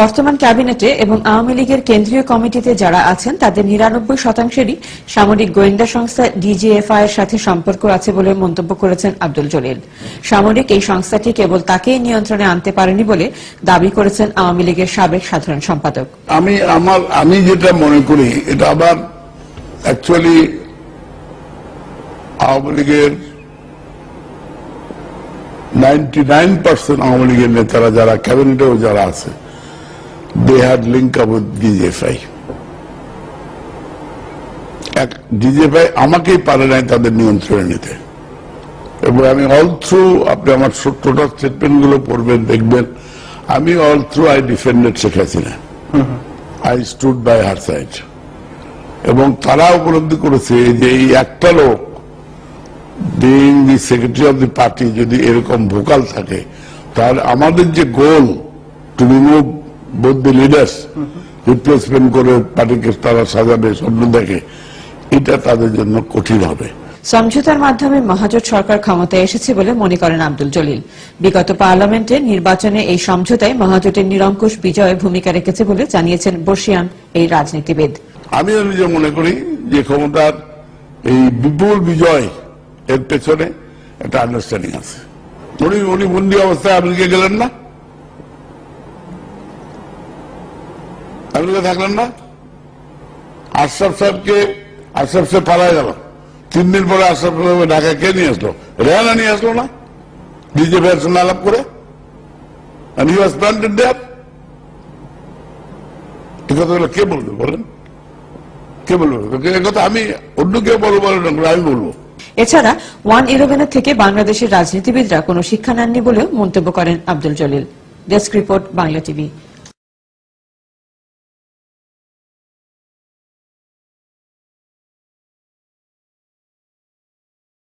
বর্তমান ক্যাবিনেটে এবং আওয়ামী লীগের কেন্দ্রীয় কমিটিতে যারা আছেন, তাদের নিরানব্বই শতাংশেরই সামরিক গোয়েন্দা সংস্থা ডিজিএফআই এর সাথে সম্পর্ক আছে বলে মন্তব্য করেছেন আব্দুল জলিল। সামরিক এই সংস্থাটি কেবল তাকেই নিয়ন্ত্রণে আনতে পারেনি বলে দাবি করেছেন আওয়ামী লীগের সাবেক সাধারণ সম্পাদক। আমি আমার, আমি যেটা মনে করি, এটা আবার অ্যাকচুয়ালি আওয়ামী লীগের নাইনটি নাইন পার্সেন্ট আওয়ামী লীগের নেতারা যারা, ক্যাবিনেটেও যারা আছে they had link up with DGFI DGFI আমাকেই পারে নাই তাদের নিয়ন্ত্রণে নিতে। এবং আমি অল থ্রু আপনি আমার টোটাল স্টেটমেন্টগুলো পড়বেন, দেখবেন, আমি all through I defended Sheikh Hasina I stood by her side এবং তারা উপলব্ধি করেছে যে এই একটা লোক being the secretary of the party যদি এরকম ভোকাল থাকে, তাহলে আমাদের যে গোল টু রিমুভ বোধ দি লিডার্স রিপ্লেসমেন্ট করে পার্টিকে তারা সাজাবে স্বপ্ন দেখে এটা তাদের জন্য কঠিন হবে। সমঝোতার মাধ্যমে মহাজোট সরকার ক্ষমতায় এসেছে বলে মনে করেন আব্দুল জলিল। বিগত পার্লামেন্টে নির্বাচনে এই সমঝোতায় মহাজোটের নিরঙ্কুশ বিজয়ে ভূমিকা রেখেছে বলে জানিয়েছেন বর্ষিয়ান এই রাজনীতিবিদ। আমি নিজে মনে করি যে ক্ষমতার এই বিপুল বিজয় এর পেছনে একটা আন্ডারস্ট্যান্ডিং আছে। উনি উনি বন্দি অবস্থায় আমেরিকা গেলেন না। আমেরিকা থাকলেন না? আশরাফ সাহেবকে, আশরাফ সাহেব পালায় গেল। তিন দিন পরে আশরাফ সাহেব ঢাকা কে নিয়ে আসলো? রেহানা নিয়ে আসলো না? বিজেপি এর সঙ্গে আলাপ করে? কে বলবে বলেন? কে বলবে? আমি অন্য কেউ বলব আমি বলব। এছাড়া ওয়ান ইলেভেনের থেকে বাংলাদেশের রাজনীতিবিদরা কোনো শিক্ষা নেননি বলেও মন্তব্য করেন Abdul Jalil. Desk report, Bangla TV.